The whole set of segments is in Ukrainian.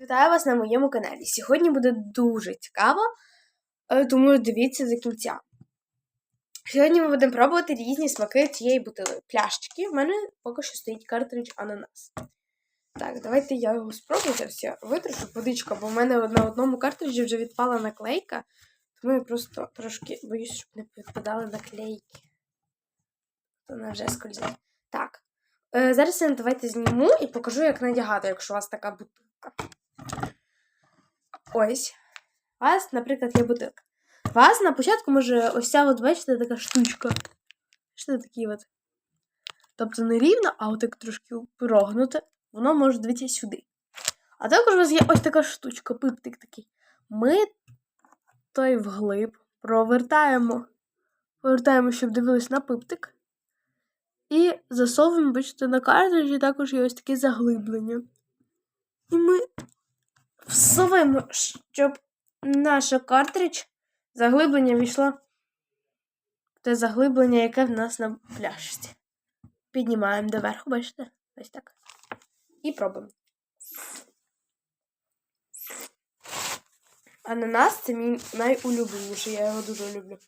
Вітаю вас на моєму каналі. Сьогодні буде дуже цікаво, е, тому дивіться до кінця. Сьогодні ми будемо пробувати різні смаки цієї бутили. Пляшечки. В мене поки що стоїть картридж ананас. Так, давайте я його спробую. Зараз я витру, щоб водичка, бо в мене на одному картриджі вже відпала наклейка, тому я просто трошки боюсь, щоб не відпадали наклейки. Вона вже скользить. Так. Е, зараз я давайте зніму і покажу, як надягати, якщо у вас така бутилка. Ось. У вас, наприклад, є бутилка. Вас на початку може ось ця, от, бачите, така штучка. Що такі от. Тобто не рівно, а отак трошки прогнуте. Воно може дивитися сюди. А також у вас є ось така штучка, пиптик такий. Ми той вглиб провертаємо. Повертаємо, щоб дивились на пиптик. І засовуємо, бачите, на картриджі також є ось таке заглиблення. І ми всовуємо, щоб наша картридж заглиблення війшло в те заглиблення, яке в нас на пляшці. Піднімаємо доверху, бачите? Ось так. І пробуємо. Ананас це мій найулюбленіший, я його дуже люблю.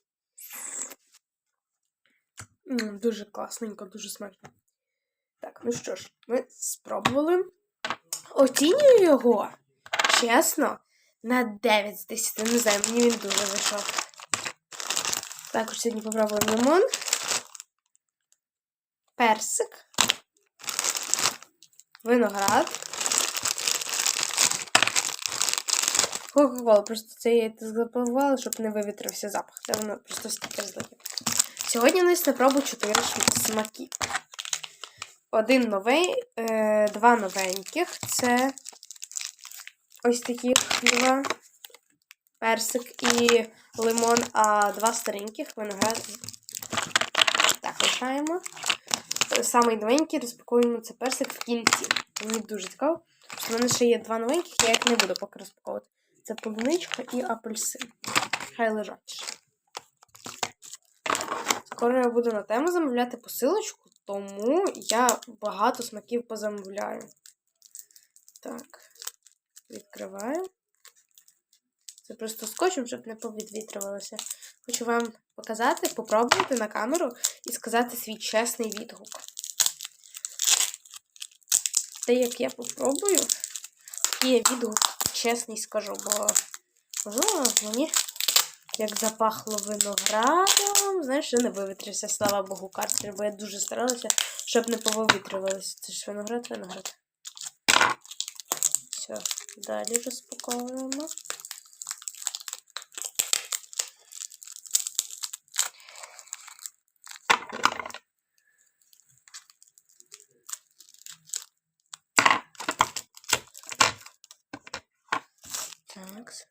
Дуже класненько, дуже смачно. Так, ну що ж, ми спробували. Оцінюю його, чесно, на 9 з 10. Не знаю, мені він дуже зайшов. Також сьогодні попробуємо лимон, персик, виноград. Кока-кола, просто це я запливала, щоб не вивітрився запах. Це воно просто стікер злетів. Сьогодні у нас на пробу 4 смаки. Один новий, е, два новеньких. Це ось такі два. Персик і лимон, а два стареньких виноград. Так, лишаємо. Самий новенький розпакуємо це персик в кінці. Мені дуже цікаво. У мене ще є два новеньких, я їх не буду поки розпаковувати. Це полуничка і апельсин. Хай лежать. Скоро я буду на тему замовляти посилочку, тому я багато смаків позамовляю. Так, відкриваю. Це просто скотчем, щоб не повідвітрювалося. Хочу вам показати, попробувати на камеру і сказати свій чесний відгук. Те, як я попробую, я відгук чесний скажу, бо можливо мені як запахло виноградом. Знаєш, що не вивітрився, слава Богу, картридж, бо я дуже старалася, щоб не повивітрювалося. Це ж виноград, виноград. Все, далі розпаковуємо. Так.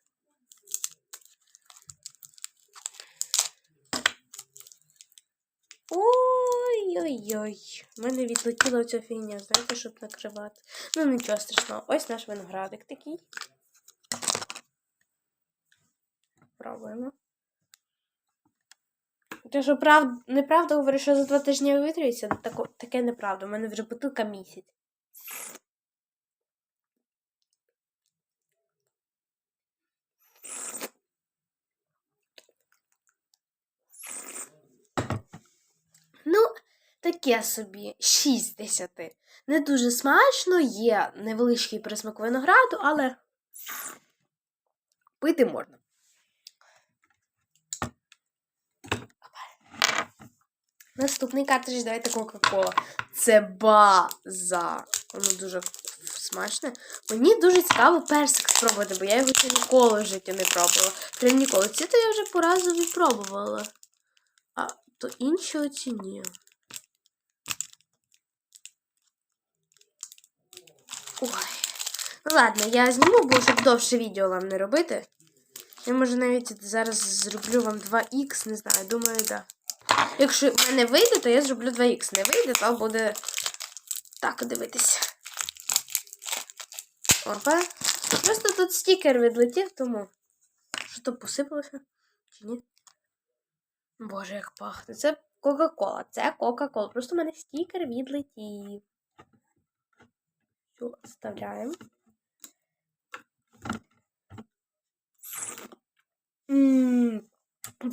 Ой-ой-ой. У мене відлетіла ця фігня, знаєте, щоб накривати. Ну, нічого страшного. Ось наш виноградик такий. Пробуємо. Ти що прав... неправда говориш, що за два тижні вивітрюється? Тако... Таке неправда. У мене вже бутилка місяць. Ну, таке собі 6 10. Не дуже смачно, є невеличкий присмак винограду, але пити можна. Наступний картридж, давайте Кока-Кола. Це база. Воно дуже смачне. Мені дуже цікаво персик спробувати, бо я його ще ніколи в житті не пробувала. Прям ніколи. Ці то я вже по разу пробувала. А то інші оці ні. Ой. Ну ладно, я зніму, бо щоб довше відео вам не робити. Я може навіть зараз зроблю вам 2х, не знаю, думаю, так. Да. Якщо в мене вийде, то я зроблю 2х. Не вийде, то буде так дивитися. Опа. Просто тут стікер відлетів, тому. Що то посипалося? Чи ні? Боже, як пахне. Це Кока-Кола. Це Кока-Кола. Просто в мене стікер відлетів цю оставляємо.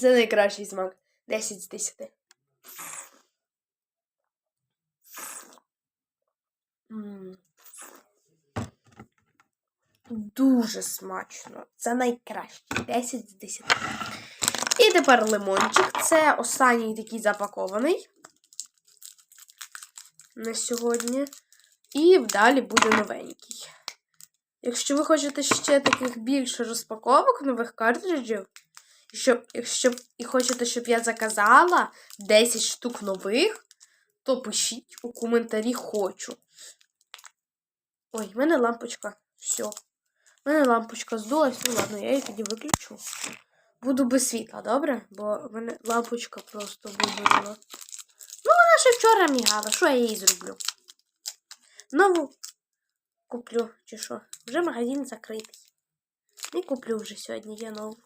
Це найкращий смак. 10 з 10. Дуже смачно. Це найкраще. 10 з 10. І тепер лимончик. Це останній такий запакований на сьогодні. І далі буде новенький. Якщо ви хочете ще таких більше розпаковок нових картриджів, щоб, якщо і хочете, щоб я заказала 10 штук нових, то пишіть у коментарі хочу. Ой, в мене лампочка. Все. В мене лампочка здулась, ну ладно, я її тоді виключу. Буду без світла, добре? Бо в мене лампочка просто вигоріла. Ну, вона ще вчора мігала, що я їй зроблю? Нову куплю, чи що? Вже магазин закритий. Не куплю вже сьогодні, я нову.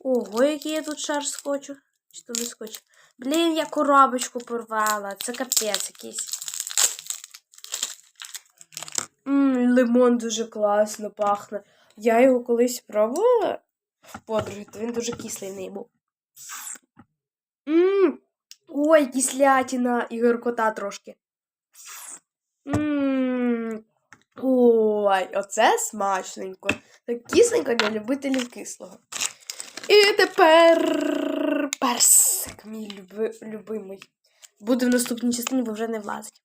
Ого, який я тут шар скотчу. Чи то не скотч? Блін, я коробочку порвала. Це капець якийсь. Ммм, лимон дуже класно пахне. Я його колись пробувала в подруги, то він дуже кислий був. Ммм, ой, кислятина і гіркота трошки. Ммм. Ой, оце смачненько. Так кисленько для любителів кислого. І тепер персик, мій люби, любимий. Буде в наступній частині, бо вже не влазить.